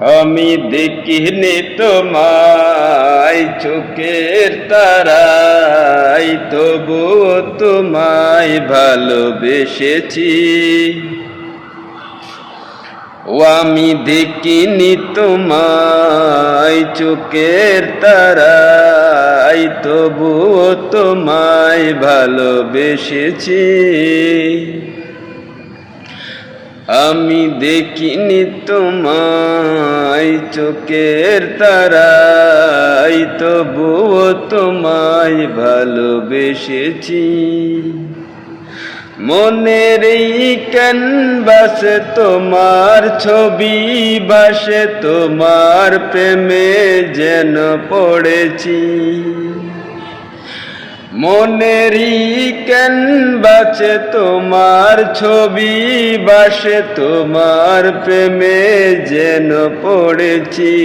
আমি দেখিনি তোমায় চোখের তারাই তবুও তোমায় ভালোবেসেছি। ও আমি দেখিনি তোমায় চোখের তারাই তবুও তোমায় ভালোবেসেছি। আমি দেখিনি তোমায় চোখের তারাই, তবুও তোমায় ভালোবেসেছি। মনের এই ক্যানভাস তোমার ছবি বাসে, তোমার প্রেমে যেন পড়েছি। মনেরই ক্যানভাসে তোমার ছবি? বাসে তোমার প্রেমে যেন পড়েছি।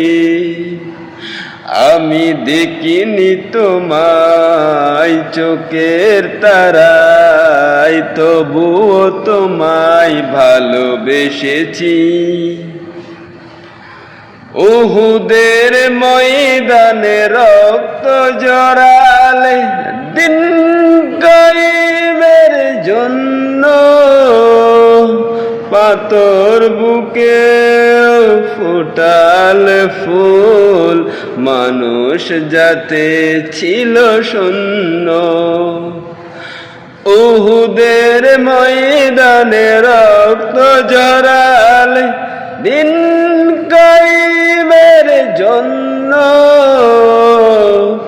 আমি দেখিনি তোমায় চোখের তারাই তবুও তোমায় ভালোবেসেছি। উহুদের ময়দানে রক্ত জড়ালে দিন গাইবের জন্য পাতর বুকে ফুটাল ফুল, মানুষ যাতে ছিল শূন্য। উহুদের ময়দানে রক্ত জড়ালে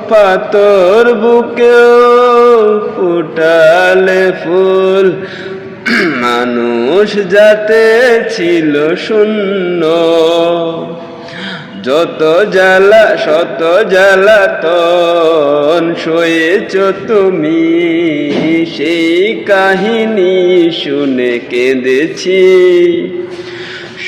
পাতর বুকেও ফুটালে ফুল। মানুষ যাতে ছিল শূন্য। যত জ্বালা, শত জ্বালা তন শোয়েছ তুমি। সেই কাহিনী শুনে কেঁদেছি।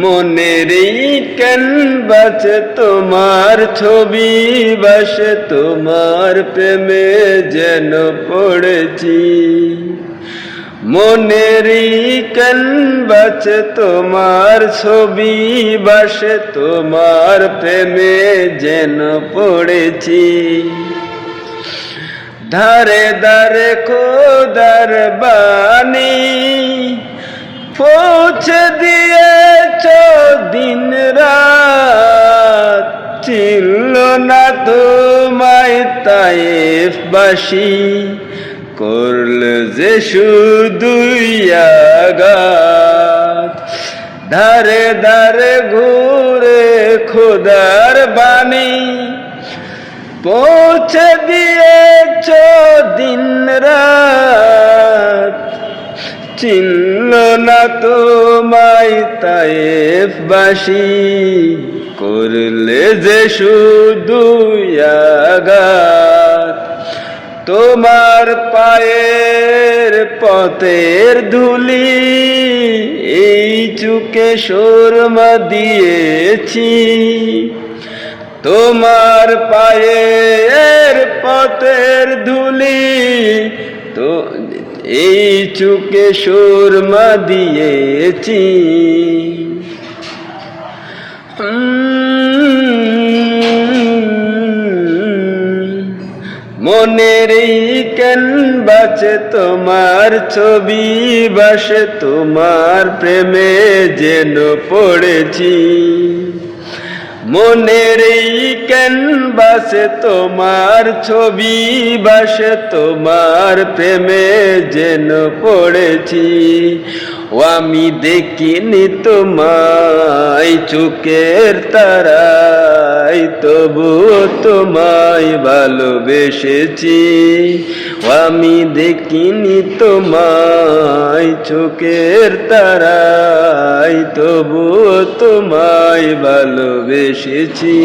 মনের ক্যানভাস, তোমার ছবি বাসে তোমার প্রেমে যেন পড়েছি। মনের ক্যানভাস, তোমার ছবি বাসে তোমার প্রেমে যেন পড়েছি। ধারে ধারে খোদার বাণী, পৌঁছে দিয়েছ না তোমায় তাইফ বাসি করল যে শুধুই আঘাত। ধারে ধারে ঘুরে খোদার বাণী পৌঁছে দিয়েছ দিন রাত চিনল না তোমায় তাইফ বাসি করলে যে শুধু তোমার পায়ের পথের ধুলি এই চুকে সুরমা দিয়েছি। তোমার পায়ের পথের ধুলি তো এই চুকে সুরমা দিয়েছি। মনের ক্যানভাস তোমার ছবি বাসে, তোমার প্রেমে যেন পড়েছি। মনের ক্যানভাসে তোমার ছবি বাসে, তোমার প্রেমে যেন পড়েছি। ও আমি দেখিনি তোমায় চোখের তারাই তবু তোমায় ভালোবেসেছি। ও আমি দেখিনি তোমায় চোখের তারাই তবু তোমায় ভালোবেসেছি।